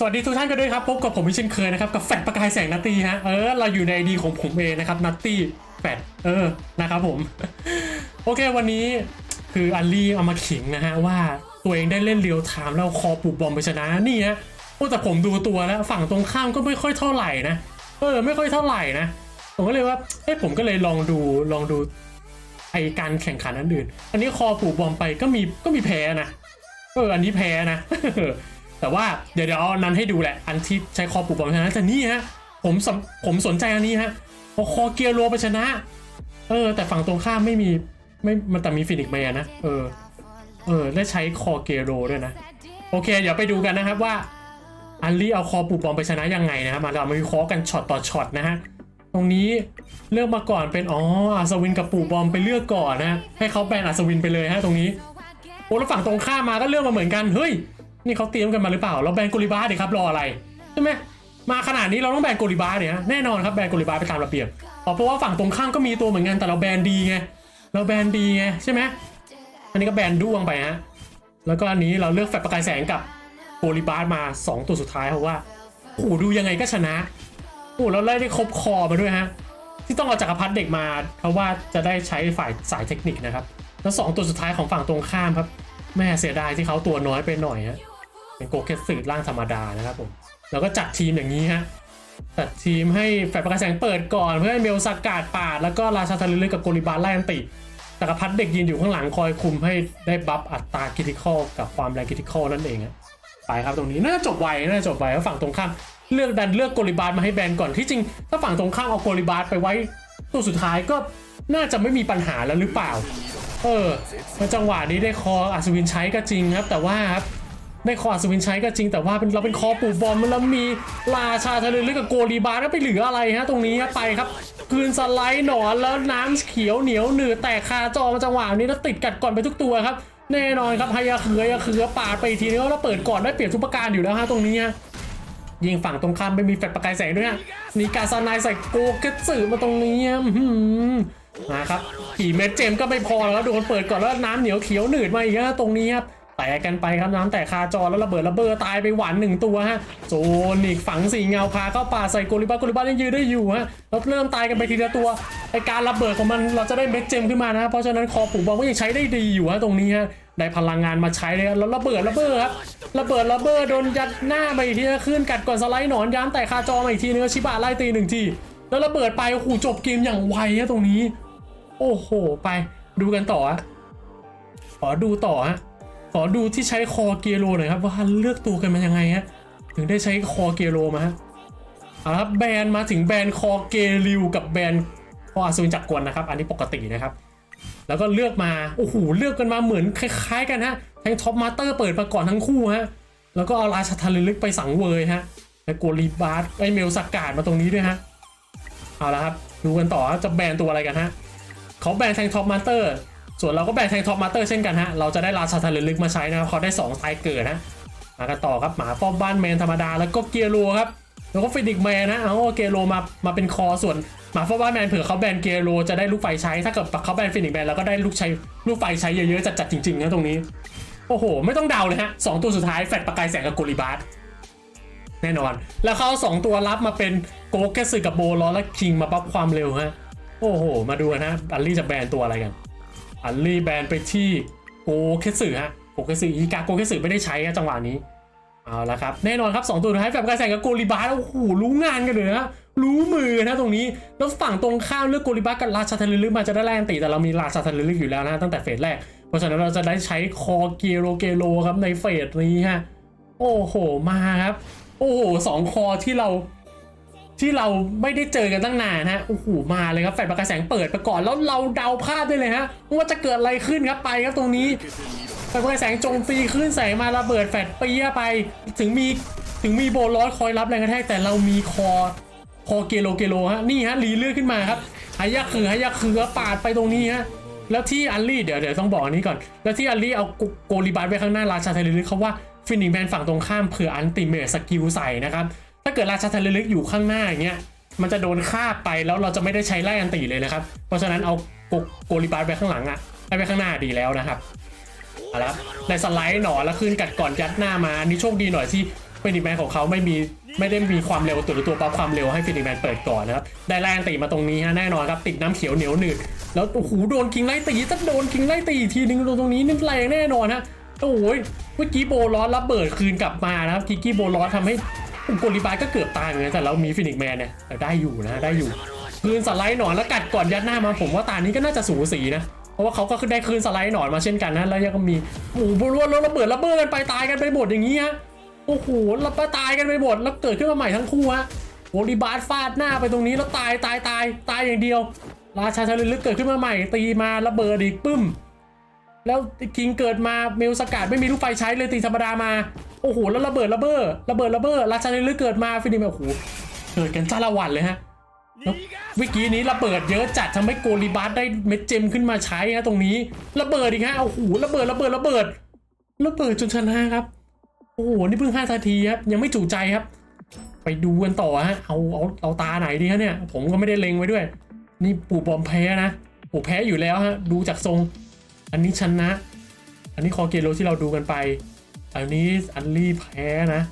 สวัสดีทุกท่านกันด้วยครับ พบกับผมอีกเช่นเคยนะครับ กับแฟดประกายแสงนัตตี้ฮะ เออ เราอยู่ในดีของผมเองนะครับนัตตี้แฟดเออ นะครับผม โอเควันนี้คืออัลลี่เอามาขิงนะฮะ ว่าตัวเองได้เล่นเรียวไทม์แล้วคอปลูบอมไปชนะนี่ฮะโอ้แต่ผมดูตัวแล้วฝั่งตรงข้ามก็ไม่ค่อยเท่าไหร่นะ เออ ไม่ค่อยเท่าไหร่นะ ผมก็เลยว่าเอ้ยผมก็เลยลองดูลองดูไอการแข่งขันอันอื่น อันนี้คอปลูบอมไปก็มีก็มีแพ้นะ เออ อันนี้แพ้นะ แต่ว่าเดี๋ยวเดี๋ยวเอานั้นให้ดูแหละ อันที่ใช้คอปลูกบอลชนะแต่นี่ฮะผมสผมสนใจอันนี้ฮะเอคอเกียร์โรไปชนะ เออ แต่ฝั่งตรงข้ามไม่มีไม่มันแต่มีฟินิกแมนนะเออเออได้ใช้คอเกียร์โรด้วยนะ โอเค เดี๋ยวไปดูกันนะครับว่า อันลี่เอาคอปลูกบอลไปชนะยังไงนะครับมาเรามาวิเคราะห์กันช็อตต่อช็อตนะฮะตรงนี้เลือกมาก่อนเป็นอ๋ออัศวินกับปลูกบอมไปเลือกก่อนนะให้เขาแบนอัศวินไปเลยฮะตรงนี้โอ้แล้วฝั่งตรงข้ามมาก็เลือกมาเหมือนกันเฮ้ย นี่เขาเตรียมกันมาหรือเปล่า เราแบนโกลิบาดิครับรออะไรใช่ไหมมาขนาดนี้เราต้องแบนโกลิบาเนี่ยแน่นอนครับแบนโกลิบาไปตามระเบียบเพราะว่าฝั่งตรงข้ามก็มีตัวเหมือนกันแต่เราแบนดีไงเราแบนดีไงใช่ไหมอันนี้ก็แบนด้วงไปฮะแล้วก็อันนี้เราเลือกแฟลประกายแสงกับโกลิบามาสองตัวสุดท้ายเพราะว่าโอ้ดูยังไงก็ชนะโอ้เราไล่ได้ครบคอมาด้วยฮะที่ต้องเอาจักรพรรดิเด็กมา เพราะว่าจะได้ใช้ฝ่ายสายเทคนิคนะครับ แล้วสองตัวสุดท้ายของฝั่งตรงข้ามครับแม่เสียดายที่เขาตัวน้อยไปหน่อยฮะ เป็นโกเคสสืดร่างธรรมดานะครับผมแล้วก็จัดทีมอย่างนี้ฮะจัดทีมให้แฟลชประกาแสงเปิดก่อนเพื่อให้เมลสกัดปาดแล้วก็ราชาทะเลลึกกับโกลิบาลไล่อันติจักรพรรดิเด็กยืนอยู่ข้างหลังคอยคุมให้ได้บัฟอัตราคิติคอลกับความแรงคิติคอลนั่นเองฮะไปครับตรงนี้น่าจะจบไวน่าจะจบไวแล้วฝั่งตรงข้ามเลือกดันเลือกโกลิบาร์มาให้แบนก่อนที่จริง ถ้าฝั่งตรงข้ามเอาโกลิบาร์ไปไว้ตัวสุดท้ายก็น่าจะไม่มีปัญหาแล้วหรือเปล่า เออจังหวะนี้ได้คออัศวินใช้ก็จริงครับ แต่ว่าครับ ได้คออัศวินใช้ก็จริงแต่ว่าเป็นเราเป็นคอปูบอมมันแล้วมีราชาทะเลลึกกับโกลิบาร์ก็ไปเหลืออะไรฮะตรงนี้ไปครับคืนสไลด์หนอนแล้วน้ำเขียวเหนียวหนืดแตกคาจอมาจังหวะนี้แล้วติดกัดก่อนไปทุกตัวครับ แน่นอนครับพยาเขือยาเขือปาดไปอีกทีนึงแล้วเปิดก่อนได้เปรียบทุกประการอยู่แล้วฮะตรงนี้ฮะยิงฝั่งตรงข้ามไม่มีแฟลชประกายแสงด้วยฮะนีกาซานายใส่โกเกตสึมาตรงนี้ฮะอื้อหือมาครับกี่เม็ดเจมก็ไม่พอแล้วโดนเปิดก่อนแล้วน้ำเหนียวเขียวหนืดมาอีกฮะตรงนี้ครับ แตกกันไปครับน้ำแตกคาจอแล้วระเบิดระเบิดตายไปหวานหนึ่งตัวฮะโซนิกฝังสีเงาพาเข้าป่าใส่โกลิบาโกลิบายังยืนได้อยู่ฮะแล้วเริ่มตายกันไปทีละตัวไอการระเบิดของมันเราจะได้เม็ดเจมขึ้นมานะเพราะฉะนั้นคอปู่บอลก็ยังใช้ได้ดีอยู่ฮะตรงนี้ฮะได้พลังงานมาใช้เลยแล้วระเบิดระเบิดครับระเบิดระเบิดโดนยัดหน้าไปอีกทีนะขึ้นกัดก่อนสไลด์หนอนย้ำแต่คาจอมาอีกทีนึงชิบะไล่ตีหนึ่งทีแล้วระเบิดไปโอ้โหจบเกมอย่างไวฮะตรงนี้ โอ้โห ไปดูกันต่อขอดูต่อฮะ ขอดูที่ใช้คอเกียโรหน่อยครับว่าเลือกตัวกันมายังไงฮะถึงได้ใช้คอเกียโรมาฮะเอาละครับแบรนด์มาถึงแบรนด์คอเกริวกับแบรนด์คออาซูนจักรกลนะครับ อันนี้ปกตินะครับ แล้วก็เลือกมาโอ้โหเลือกกันมาเหมือนคล้าย ๆ กันฮะแทงท็อปมาสเตอร์เปิดมาก่อนทั้งคู่ฮะแล้วก็เอาราชาทะเลลึกไปสังเวยฮะแล้วโกลีบาร์ไอเมลสกกาดมาตรงนี้ด้วยฮะเอาละครับดูกันต่อจะแบนตัวอะไรกันฮะเขาแบนแทงท็อปมาสเตอร์ ส่วนเราก็แบนแทงท็อปมาเตอร์เช่นกันฮะ เราจะได้ราชาทะเลลึกมาใช้นะครับเขาได้2ไซเกิดนะมากันต่อครับหมาป้อมบ้านแมนธรรมดาแล้วก็เกียร์โรครับแล้วก็ฟินิกแมนนะเอาเกียร์โรมามาเป็นคอส่วนหมาป้อมบ้านแมนเผื่อเขาแบนเกียร์โรจะได้ลูกไฟใช้ถ้าเกิดเขาแบนฟินิกแมนเราก็ได้ลูกใช้ลูกไฟใช้เยอะๆจัดๆจริงๆนะตรงนี้โอ้โห ไม่ต้องเดาเลยฮะสองตัวสุดท้ายแฟดประกายแสงกับโกลิบาร์แน่นอน แล้วเขาสองตัวรับมาเป็นโกเกสึกับโบลอและคิงมาปั๊บความเร็วฮะโอ้โห มาดูนะอัลลี่จะแบนตัวอะไรกัน อัลลี่แบนไปที่โกเคสึฮะโกเคสึอีกาโกเคสึไม่ได้ใช้อะจังหวะนี้เอาละครับแน่นอนครับสองตัวท้ายแฟบกระแสกับโกลิบาร์โอ้โหรู้งานกันเลยนะรู้มือนะตรงนี้แล้วฝั่งตรงข้ามเลือกโกลิบาร์กับราชาทะเลลึกมาจะได้แรงตีแต่เรามีราชาทะเลลึกอยู่แล้วนะตั้งแต่เฟสแรก เพราะฉะนั้นเราจะได้ใช้คอเกโรเกโรครับในเฟสนี้ฮะโอ้โหมาครับ โอ้โหสองคอที่เรา ที่เราไม่ได้เจอกันตั้งนานฮะโอ้โหมาเลยครับแฟลชประกายแสงเปิดไปก่อนแล้วเราเดาพลาดได้เลยฮะว่าจะเกิดอะไรขึ้นครับไปครับตรงนี้แฟลชประกายแสงจมตีขึ้นแสงมาระเบิดแฟลชเปียไป ถึงมีถึงมีโบลอสคอยรับแรงกระแทกแต่เรามีคอคอเกโลเกโลฮะนี่ฮะรีเลือดขึ้นมาครับหายาคือหายาคือปาดไปตรงนี้ฮะแล้วที่อัลลี่เดี๋ยวเดี๋ยวต้องบอกอันนี้ก่อน แล้วที่อัลลี่เอาโกโกลิบาร์ไว้ข้างหน้าราชาเทเลลึกเขาว่าฟินิกแมนฝั่งตรงข้ามเผื่ออันติเมทสกิลใส่นะครับ ถ้าเกิดราชาเทเลลึกอยู่ข้างหน้าอย่างเงี้ยมันจะโดนฆ่าไปแล้วเราจะไม่ได้ใช้ไล่อันติเลยนะครับ เพราะฉะนั้นเอาโกโกลิบาร์ไว้ข้างหลังอะให้ไว้ข้างหน้าดีแล้วนะครับเอาละในสไลด์หนอแล้วขึ้นกัดก่อนยัดหน้ามาอันนี้โชคดีหน่อยที่ฟินิแมนของเขาไม่มีไม่ได้มีความเร็วตัวหรือตัวปั๊บความเร็วให้ฟินิแมนเปิดก่อนนะครับได้แรงตีมาตรงนี้ฮะแน่นอนครับติดน้ำเขียวเหนียวหนืดแล้วโอ้โหโดนคิงไล่ตีจะโดนคิงไล่ตีอีกทีนึงตรงนี้นึกแรงแน่นอนฮะโอ้ยเมื่อกี้โบลอสรับเบิดคืนกลับมานะครับกิกกี้โบลอสทำให้ โกลิบายก็เกือบตายเหมือนกันแต่เรามีฟินิกแมนเนี่ยได้อยู่นะได้อยู่คืนสไลด์หนอนแล้วกัดก่อนยัดหน้ามาผมว่าตานี้ก็น่าจะสูสีนะเพราะว่าเขาก็ได้คืนสไลด์หนอนมาเช่นกันนะแล้วยังมีโอ้โหรัวๆระเบิดระเบิดกันไปตายกันไปหมดอย่างนี้ฮะโอ้โหแล้วก็ตายกันไปหมดแล้วเกิดขึ้นมาใหม่ทั้งคู่ฮะโอลิบาร์ฟาดหน้าไปตรงนี้แล้วตายตายตายตายอย่างเดียว ราชาทะเลลึกเกิดขึ้นมาใหม่ตีมาระเบิดอีกปึ้ม แล้วคิงเกิดมาเมลสกัดไม่มีลูกไฟใช้เลยตีธรรมดามา โอ้โห แล้วระเบิดระเบ้อระเบิดระเบ้อราชาเลลึกเกิดมาฟินิกส์แบบโอ้โหเกิดกันจ้าละวันเลยฮะวเมื่อกี้นี้ระเบิดเยอะจัดทำให้โกลิบัสได้เม็ดเจมขึ้นมาใช้ฮะตรงนี้ระเบิดอีกฮะโอ้โหระเบิดระเบิดระเบิดระเบิดจนชนะครับ โอ้โหนี่เพิ่งห้านาทีครับยังไม่จุใจครับ ไปดูกันต่อฮะเอาเอาเอาตาไหนดีฮะเนี่ย ผมก็ไม่ได้เล็งไว้ด้วย นี่ปู่บอมแพ้นะปู่แพ้อยู่แล้วฮะดูจากทรง อันนี้ชนะ อันนี้คอเกโรที่เราดูกันไป อันนี้อันลี่แพ้นะ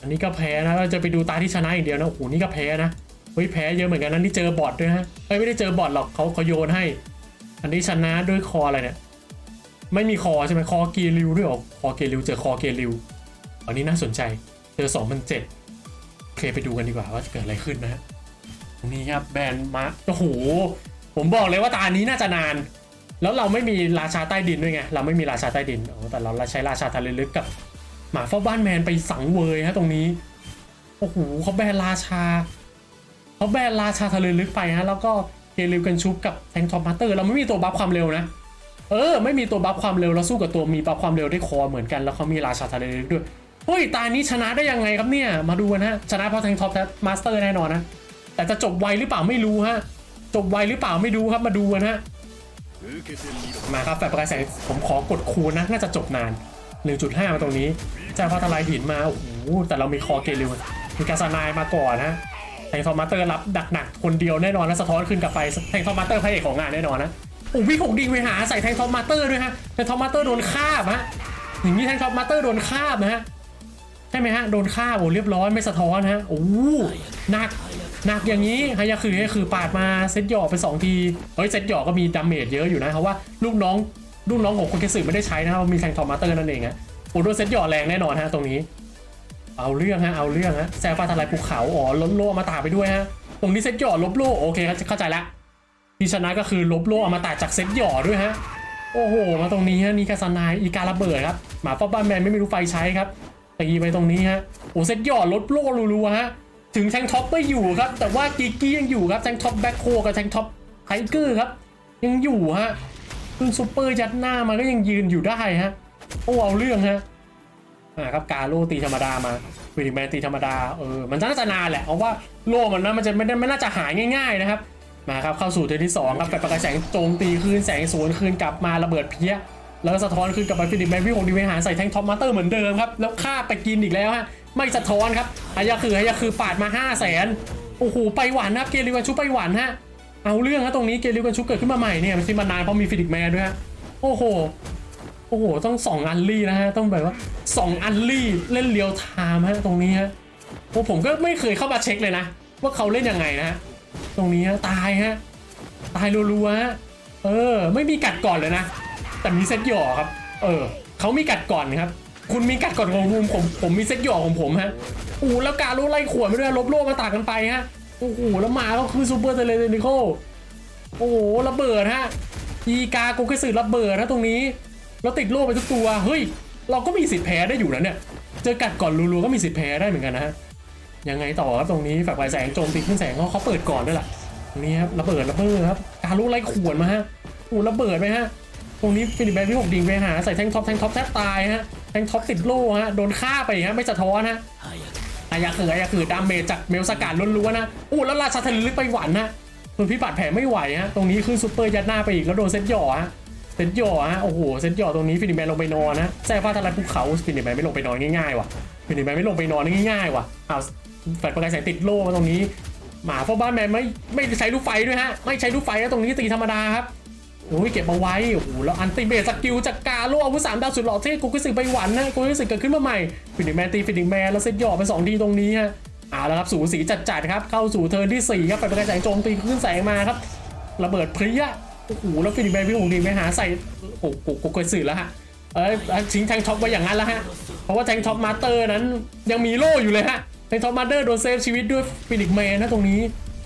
อันนี้ก็แพ้นะเราจะไปดูตาที่ชนะอย่างเดียวนะโอ้โหนี่ก็แพ้นะเฮ้ยแพ้เยอะเหมือนกันนะนี่เจอบอทด้วยฮะเอ้ยไม่ได้เจอบอทหรอกเขาเขาโยนให้ อันนี้ชนะด้วยคออะไรเนี่ยไม่มีคอใช่ไหมคอเกลิวด้วยหรอคอเกลิวเจอคอเกลิวอันนี้น่าสนใจเจอสองพันเจ็ดโอเคไปดูกันดีกว่าว่าจะเกิดอะไรขึ้นนะฮะตรงนี้ครับแบนมาโอ้โหผมบอกเลยว่าตานี้น่าจะนาน แล้วเราไม่มีราชาใต้ดินด้วยไง เราไม่มีราชาใต้ดินโอ้แต่เราใช้ราชาทะเลลึกกับหมาเฝ้าบ้านแมนไปสังเวยฮะตรงนี้โอ้โหเขาแบนราชาเขาแบนราชาทะเลลึกไปฮะแล้วก็เกลิวกันชุบกับแทงทอมมาสเตอร์ เราไม่มีตัวบัฟความเร็วนะเออไม่มีตัวบัฟความเร็วเราสู้กับตัวมีบัฟความเร็วได้คอเหมือนกันแล้วเขามีราชาทะเลลึกด้วยเฮ้ยตานี้ชนะได้ยังไงครับเนี่ยมาดูกันฮะชนะเพราะแทงท็อมมาสเตอร์แน่นอนนะแต่จะจบไวหรือเปล่าไม่รู้ฮะจบไวหรือเปล่าไม่รู้ครับมาดูกันฮะ มาครับแฟลชประกายแสงผมขอกดคูณนะ น่าจะจบนาน 1.5 มาตรงนี้จ้าพ่อทลายหินมา โอ้โห แต่เรามีคอเกลิวมีกาซานายมาก่อนนะแทงทอมมาเตอร์รับดักหนักคนเดียวแน่นอนแล้วสะท้อนขึ้นกลับไปแทงทอมมาเตอร์พระเอกของงานแน่นอนนะโอ้วิหกดิงไปหาใส่แทงทอมมาเตอร์ด้วยฮะแทงทอมมาเตอร์โดนคาบฮะอย่างนี้แทงทอมมาเตอร์โดนคาบนะฮะ ช่ไหมฮะ โดนคาโอ้เรียบร้อยไม่สะท้อนฮะโอ้หนักหนักอย่างนี้ฮายาคือคือปาดมาเซตหยอกไปสองทีเฮ้ยเซตหยอกก็มีดาเมจเยอะอยู่นะเพราะว่าลูกน้องลูกน้องของคนเคสึไม่ได้ใช้นะครับมีแทงทอมมาเตอร์นั่นเองฮะโอ้โดนเซตหยอกแรงแน่นอนฮะตรงนี้ เอาเรื่องฮะเอาเรื่องฮะแซฟาทลายภูเขาอ๋อล้มโล่มาตาไปด้วยฮะตรงนี้เซตหยอกลบโล่โอเคเข้าใจละที่ชนะก็คือลบโล่อมาตาจากเซตหยอกด้วยฮะโอ้โห มาตรงนี้ฮะนี่กาซานายอีการระเบิดครับหมาป้าบ้านแมนไม่มีรูไฟใช้ครับ ตีไปตรงนี้ฮะโอ้เซตหยอกลบโล่รัวๆฮะถึงแทงท็อปไม่อยู่ครับ แต่ว่ากิกกี้ยังอยู่ครับแทงท็อปแบ็คโคกับแทงท็อปไทเกอร์ครับ ยังอยู่ฮะคือซูเปอร์ยัดหน้ามันก็ยังยืนอยู่ได้ฮะโอ้เอาเรื่องฮะอ่าครับกาโลตีธรรมดามาวินิแมนตีธรรมดาเออมันน่าจะนานแหละเพราะว่าโลมันนะมันจะไม่ได้ไม่น่าจะหายง่าย ๆนะครับมาครับเข้าสู่เทิร์นที่สองครับแฟลชประกายแสงโจมตีคืนแสงสวนคืนกลับมาระเบิดเพี้ย แล้วก็สะท้อนคืนกลับไปฟิลิปแมนวิของดีเวหารใส่แทงท็อปมาเตอร์เหมือนเดิมครับ แล้วฆ่าไปกินอีกแล้วฮะ ไม่สะท้อนครับอายาคืออายาคือปาดมา 5 0 0แสนโอ้โห ไปหวานนะครับ เกลิวันชุบไปหวานฮะ เอาเรื่องฮะตรงนี้เกลิวันชุบเกิดขึ้นมาใหม่เนี่ยมันที่มานานเพราะมีฟิลิปแมนด้วยฮะ โอ้โห โอ้โห ต้องสองอันลี่นะฮะ ต้องแบบว่าสองอันลี่เล่นเรียวไทม์ฮะตรงนี้ฮะโอ้ผมก็ไม่เคยเข้ามาเช็คเลยนะ ว่าเขาเล่นยังไงนะฮะตรงนี้ฮะตายฮะ ตายรัวๆฮะ เออ ไม่มีกัดก่อนเลยนะ แต่มีเซตหย่อครับ เออเขามีกัดก่อนครับ คุณมีกัดก่อนของผมผมผมมีเซตหย่อของผมฮะโอ้แล้วการโลไล่ขวดไปด้วยลบโลมาตากกันไปฮะโอ้โหแล้วมาก็คือซูเปอร์เทเลนิโคโอ้โหระเบิดฮะอีกาโกเกสึระเบิดนะตรงนี้แล้วติดโล่ไปทุกตัวเฮ้ย เราก็มีสิทธิ์แพ้ได้อยู่นะเนี่ยเจอกัดก่อนรัวๆก็มีสิทธิ์แพ้ได้เหมือนกันนะฮะยังไงต่อครับตรงนี้แฝกไฟแสงโจมตีขึ้นแสงเขาเขาเปิดก่อนด้วยล่ะตรงนี้ครับระเบิดระเบิดครับการโลไล่ขวดมาฮะโอ้ระเบิดไปฮะ รงนี้ฟิลิปแบนที่หกดิงไปหาใส่แทงท็อปแทงท็อปแทบตายฮะแทงท็อปติดโล่ฮะโดนฆ่าไปฮะไม่สะท้อนฮะอายาคืออายาคือดามเมจจากเมลสกัดล้วนๆนะโอ้แล้วราชาทะลึกไปหวันฮะส่วนพี่บาดแผลไม่ไหวฮะตรงนี้ขึ้นซูเปอร์ยัดหน้าไปอีกแล้วโดนเซตหย่อฮะเซตหย่อฮะโอ้โหเซตหย่อตรงนี้ฟิลิปแบนลงไปนอนนะแซ่ฟ้าทลายภูเขาฟิลิปแบนไม่ลงไปนอนง่ายๆว่ะฟิลิปแบนไม่ลงไปนอนง่ายๆว่ะอ้าวแฟลชประกายแสงติดโล่มาตรงนี้หมาพ่อบ้านแมนไม่ไม่ใช้ลูกไฟด้วยฮะไม่ใช้ลูกไฟแล้วตรงนี้ตีธรรมดาครับ โอ้ยเก็บเอาไว้โอ้โหแล้วอันติเมทสกิลจากกาโลอาวุธสามดาวสุดหล่อเท่กูก็สึกไปหวันนะกูก็สึกเกิดขึ้นมาใหม่ฟินิแมนตีฟินิแมนแล้วเซตหยอดไปสองทีตรงนี้ฮะเอาแล้วครับสูสีจัดๆครับเข้าสู่เทิร์นที่สี่ครับไปประกายแสงโจมตีขึ้นแสงมาครับระเบิดเพรี้ยโอ้โหแล้วฟินิแมนพี่หงดีไปหาใส่โอ้โหกูเคยสื่อแล้วฮะเอ้ยทิ้งแทงท็อปไว้อย่างนั้นแล้วฮะเพราะว่าแทงท็อปมาสเตอร์นั้นยังมีโล่อยู่เลยฮะแทงท็อปมาสเตอร์โดนเซฟชีวิตด้วยฟินิกแมนนะตรงนี้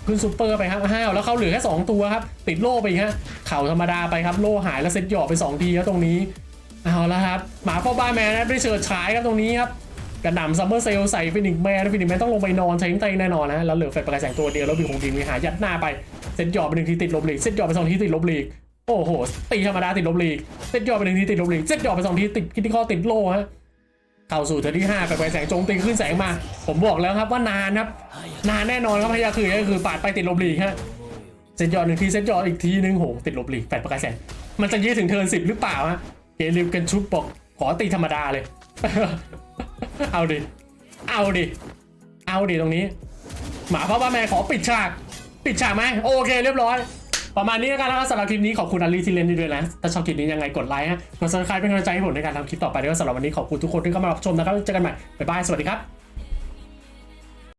ขึ้นซูเปอร์ไปครับห้าวแล้วเขาเหลือแค่2ตัวครับ ติดโล่ไปฮะเข่าธรรมดาไปครับโล่หายแล้วเซตหยอกไป 2 ทีครับตรงนี้เอาล้วครับหมาเฝ้าบ้านแมนนะได้เฉิดฉายครับตรงนี้ครับกระหน่ำซัมเมอร์เซลใส่ฟินิกแมนฟินิกแมนต้องลงไปนอนใช้เต็งแน่นอนนะแล้วเหลือแฟลชประกายแสงตัวเดียวแล้วมีคงดีมีหายัดหน้าไปเซตหยอกไปหนึ่งทีติดลบลีกเซตหยอกไปสองทีติดลบลีกโอ้โหตีธรรมดาติดลบลีกเซตหยอกไปหนึ่งทีติดลบลีกเซตหยอกไปสองทีติดคิดที่ข้อติดโล่ฮะ เข้าสู่เทอร์ที่5ไปไปแสงโจงตีขึ้นแสงมา ผมบอกแล้วครับว่านานครับ นานแน่นอนครับพยาคือก็คือปาดไปติดลบหลีกฮะเซตยอดหนึ่งทีเซตยอดอีกทีหนึ่งโหติดลบหลีกแปดประกายแสงมันจะยืดถึงเทิร์นสิบหรือเปล่าฮะเกลิวกันชุบบอกขอตีธรรมดาเลย เอาดิ เอาดิ เอาดิตรงนี้ หมาพ่อบ้าแม่ขอปิดฉาก ปิดฉากไหมโอเคเรียบร้อย ประมาณนี้แล้วกันนะครับสำหรับคลิปนี้ขอบคุณอาลีที่เล่นด้วยนะ ถ้าชอบคลิปนี้ยังไงกดไลค์ฮะกดซับสไครป์เป็นกำลังใจให้ผมในการทำคลิปต่อไปด้วยสำหรับวันนี้ขอบคุณทุกคนที่เข้ามารับชมนะครับเจอกันใหม่บ๊ายบายสวัสดีครับ